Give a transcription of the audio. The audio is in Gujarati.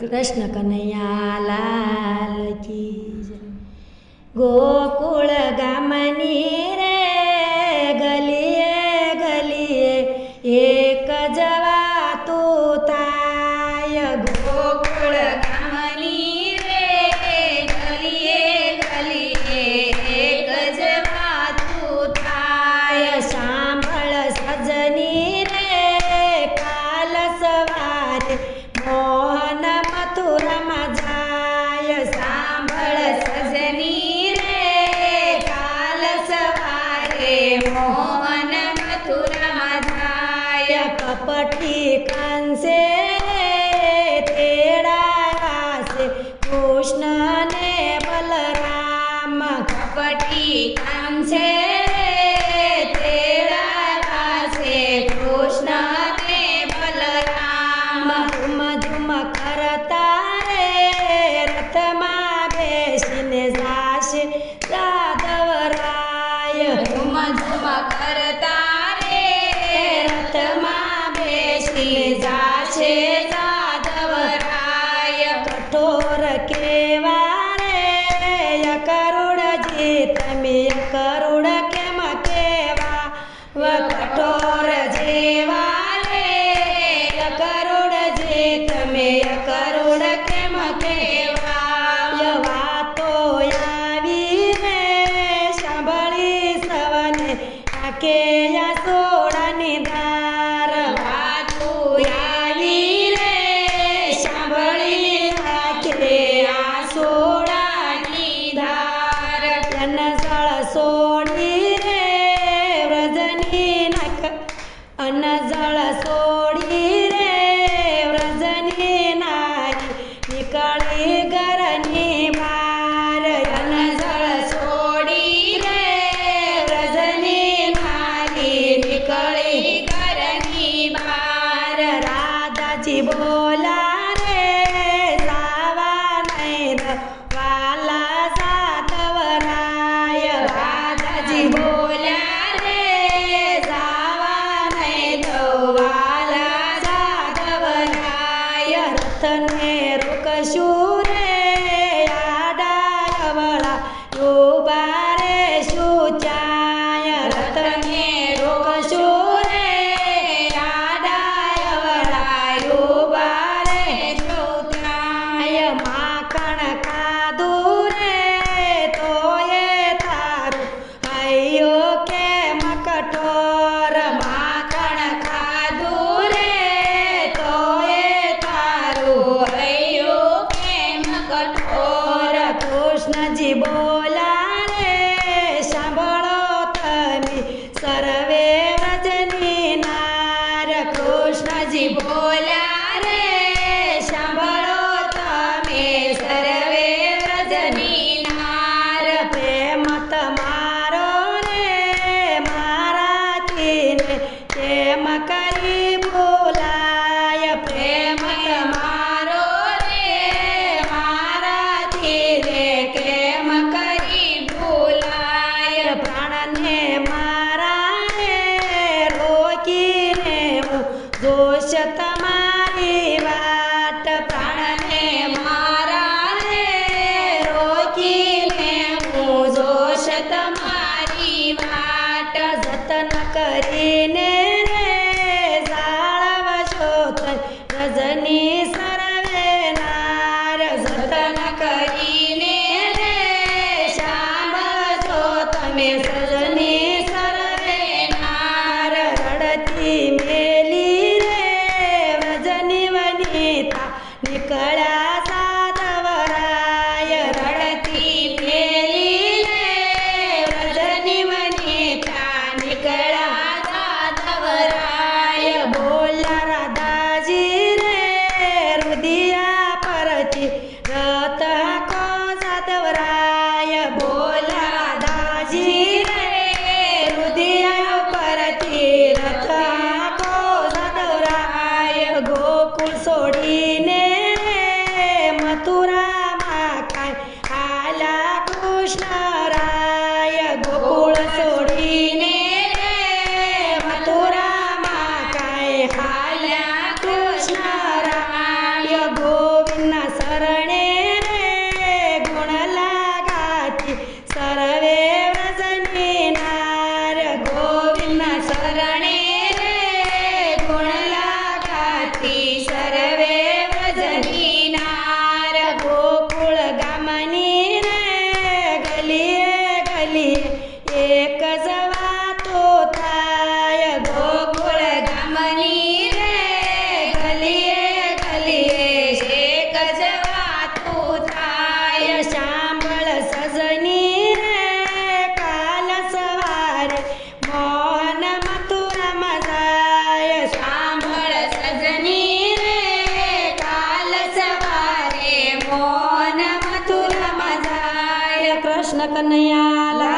કૃષ્ણ કનૈયા લાલ કી. ગોકુળ ગામની Halloween. Hola. કરીને રે જાળવશો રજની સર્વે નાર. જતન કરીને રે શ્યામ જો તમે कृष्ण कन्हैया